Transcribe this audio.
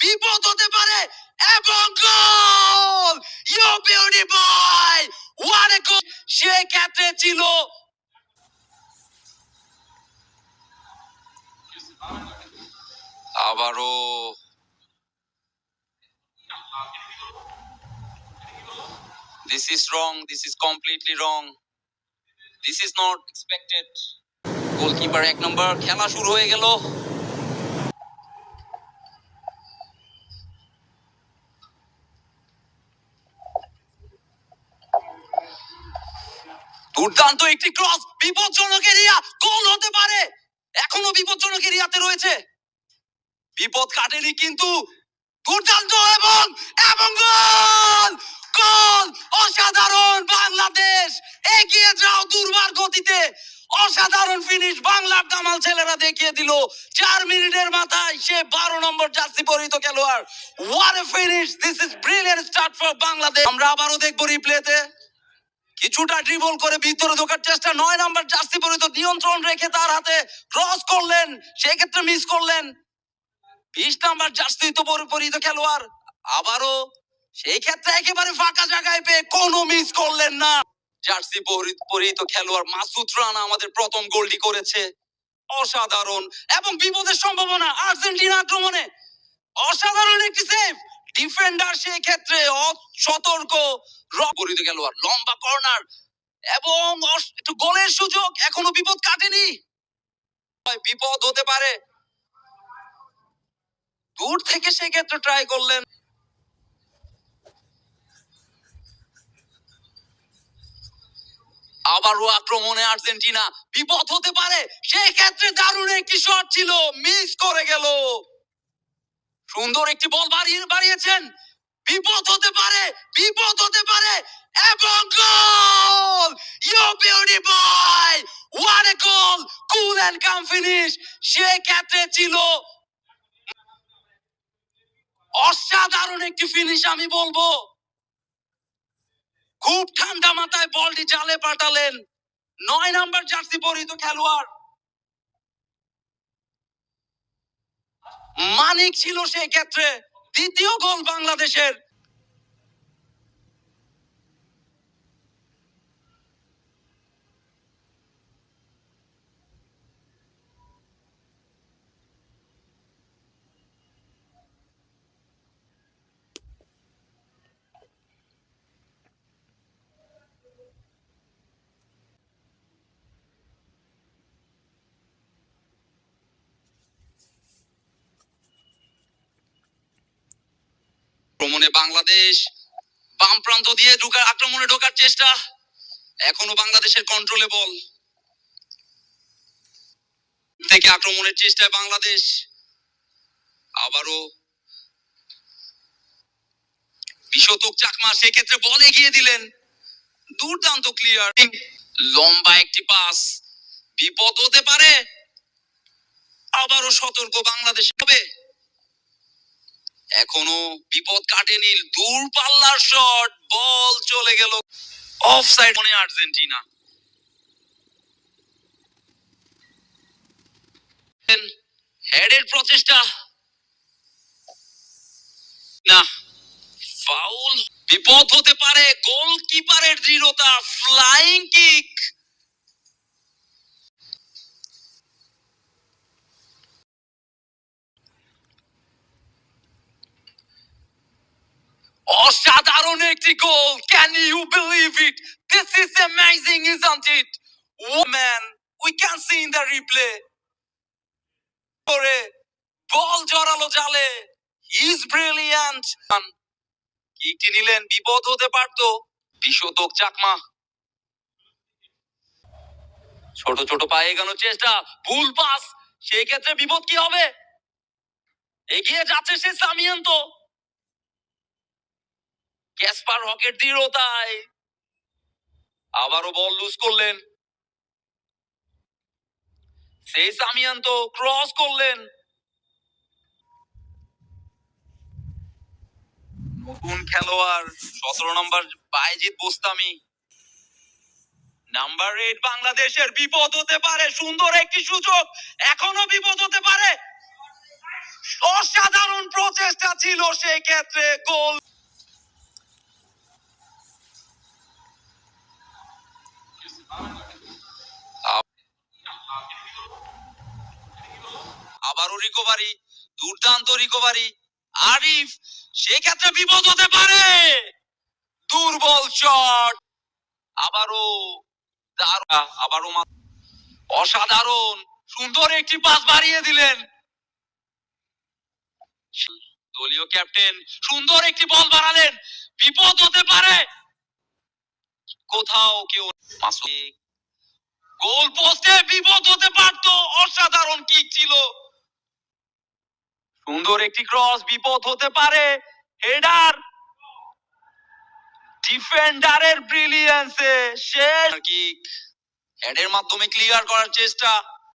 বিপদ হতে পারে এবং goal you beauty boy what a goal সে ক্ষেত্রে ছিল আবারও This is wrong. This is completely wrong. This is not expected. Goalkeeper এক নম্বর খেলা শুরু হয়ে গেল দুর্দান্ত একটি ক্রস। বিপজ্জনক এরিয়া, গোল হতে পারে। এখনও বিপজ্জনক এরিয়াতে রয়েছে। বিপদ কাটেনি কিন্তু দুর্দান্ত এবং এবং গোল! গোল! অসাধারণ বাংলাদেশ! এগিয়ে যাও দুর্বার গতিতে। অসাধারণ ফিনিশ বাংলার দামাল ছেলেরা দেখিয়ে দিল। চার মিনিটের মাথায় সে বারো নম্বর জার্সি পরিহিত খেলোয়াড়। War finish this is brilliant start for Bangladesh আমরা আবারও দেখব রিপ্লেতে কিছুটা ড্রিবল করে ভিতরে ঢোকার চেষ্টা। নয় নাম্বার জার্সি নিয়ন্ত্রণ রেখে তার হাতে ক্রস করলেন। মিস করলেন। বিশ নাম্বার জার্সি তো খেলোয়াড়। আবারও সেই ক্ষেত্রে একেবারে ফাঁকা জায়গায় পেয়ে কোনো মিস করলেন না। জার্সি পরি- পরিহিত খেলোয়াড় মাসুদ রানা আমাদের প্রথম গোলটি করেছে। অসাধারণ। এবং বিপদের সম্ভাবনা আর্জেন্টিনা আক্রমণে। অসাধারণ একটি সেভ ডিফেন্ডার সেই ক্ষেত্রে অ- সতর্ক পরিহিত খেলোয়াড় লম্বা কর্নার এবং একটু গোলের সুযোগ, এখনও বিপদ কাটেনি। বিপদ হতে পারে। দূর থেকে সেক্ষেত্রে ট্রাই করলেন। আবারও আক্রমণে আর্জেন্টিনা, বিপদ হতে পারে। সেই ক্ষেত্রে দারুণ একটি শট ছিল মিস করে গেল। সুন্দর একটি বল বাড়িয়ে, বাড়িয়েছেন। বিপদ হতে পারে, বিপদ হতে পারে, এবং goal you beauty boy goal cool and calm finish সেই ক্ষেত্রে ছিল অসাধারণ একটি ফিনিশ আমি বলব। খুব ঠান্ডা মাথায় বলটি জালে পাঠালেন। নয় নাম্বার জার্সি পরিহিত খেলোয়াড়। মানিক ছিল সেই ক্ষেত্রে। দ্বিতীয় গোল বাংলাদেশের। আক্রমণে বাংলাদেশ বাম প্রান্ত দিয়ে ঢোকার আক্রমণে ঢোকার চেষ্টা। এখনও বাংলাদেশের কন্ট্রোলে বল। থেকে আক্রমণের চেষ্টায় বাংলাদেশ। আবারও বিশতক চাকমা, সেক্ষেত্রে বল এগিয়ে দিলেন। দুর্দান্ত ক্লিয়ার লম্বা একটি পাস বিপদ হতে পারে। আবারও সতর্ক বাংলাদেশ হবে। এখনও বিপদ কাটেনি, দূর পাল্লার শট বল চলে গেল অফ সাইড মনে আর্জেন্টিনা। হেডের প্রচেষ্টা। না ফাউল বিপদ হতে পারে গোলকিপারের দৃঢ়তা ফ্লাইং কিক অসাধারণ একটি goal can you believe it this is amazing isn't it woman we can see in the replay করে বল জড়ালো জালে. ইজ ব্রিলিয়ান্ট কিকটি নিলেন, বিপদ হতে পারতো। বিশতক চাকমা। ছোট ছোট পায়ে এগানোর চেষ্টা। ভুল পাস সেই ক্ষেত্রে বিপদ কি হবে? এগিয়ে যাচ্ছে সে সামিয়ান্ত ক্যাসপার হকের দৃঢ়তায়। আবারও বল লুজ করলেন। সেই সামিয়ান্ত ক্রস করলেন। নতুন খেলোয়াড়, সতেরো number Baijit Bostami. Number eight বাংলাদেশের বিপদ হতে পারে, সুন্দর একটি সুযোগ, এখনও বিপদ হতে পারে। অসাধারণ প্রচেষ্টা ছিল সেই ক্ষেত্রে গোল। আবারও রিকভারি দুর্দান্ত রিকভারি আরিফ সেক্ষেত্রে বিপদ হতে পারে। দুর্বল শট আবারও আবারও অসাধারণ, সুন্দর একটি পাস বাড়িয়ে দিলেন। দলীয় ক্যাপ্টেন সুন্দর একটি বল বাড়ালেন। বিপদ হতে পারে। কোথাও কেউ গোল পোস্টে বিপদ হতে পারতো। অসাধারণ কিক ছিল। সুন্দর একটি ক্রস বিপদ হতে পারে। হেডার, ডিফেন্ডারের ব্রিলিয়েন্সে শেষ। কিক হেডের মাধ্যমে ক্লিয়ার করার চেষ্টা।